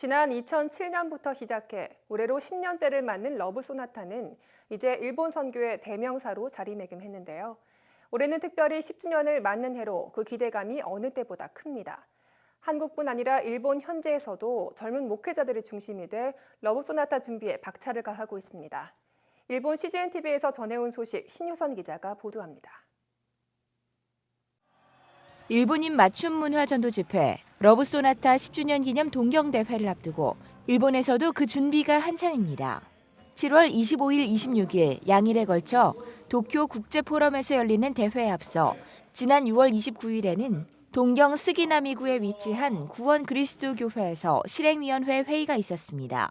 지난 2007년부터 시작해 올해로 10년째를 맞는 러브 소나타는 이제 일본 선교의 대명사로 자리매김했는데요. 올해는 특별히 10주년을 맞는 해로 그 기대감이 어느 때보다 큽니다. 한국뿐 아니라 일본 현지에서도 젊은 목회자들이 중심이 돼 러브 소나타 준비에 박차를 가하고 있습니다. 일본 CGN TV에서 전해온 소식 신효선 기자가 보도합니다. 일본인 맞춤 문화 전도 집회 러브 소나타 10주년 기념 동경 대회를 앞두고 일본에서도 그 준비가 한창입니다. 7월 25일, 26일 양일에 걸쳐 도쿄 국제 포럼에서 열리는 대회에 앞서 지난 6월 29일에는 동경 스기나미구에 위치한 구원 그리스도 교회에서 실행위원회 회의가 있었습니다.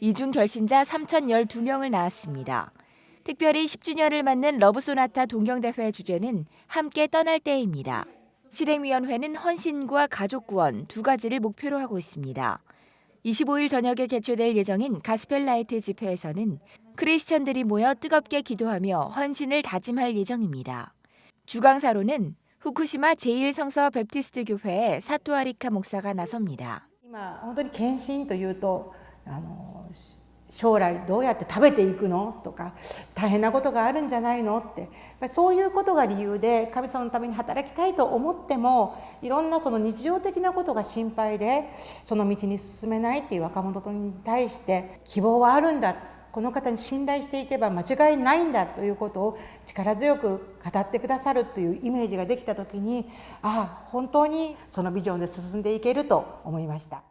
이중 결신자 3,012명을 낳았습니다. 특별히 10주년을 맞는 러브 소나타 동경대회 주제는 함께 떠날 때입니다. 실행위원회는 헌신과 가족 구원 두 가지를 목표로 하고 있습니다. 25일 저녁에 개최될 예정인 가스펠 라이트 집회에서는 크리스천들이 모여 뜨겁게 기도하며 헌신을 다짐할 예정입니다. 주강사로는 후쿠시마 제1성서 베프티스트 교회의 사토 아리카 목사가 나섭니다. 今本当に献身というとあのし 将来どうやって食べていくの？とか大変なことがあるんじゃないの？って。そういうことが理由で神様のために働きたいと思ってもいろんなその日常的なことが心配でその道に進めないっていう若者に対して希望はあるんだ。この方に信頼していけば間違いないんだということを力強く語ってくださるというイメージができた時にああ本当にそのビジョンで進んでいけると思いました。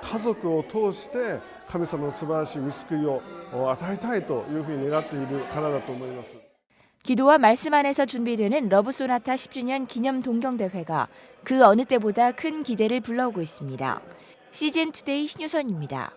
家族を通して神様の素晴らしい見救いを与えたいというふうに願っているからだと思います 기도와 말씀 안에서 준비되는 러브 소나타 10주년 기념 동경대회가 그 어느 때보다 큰 기대를 불러오고 있습니다. 시즌 투데이 신유선입니다.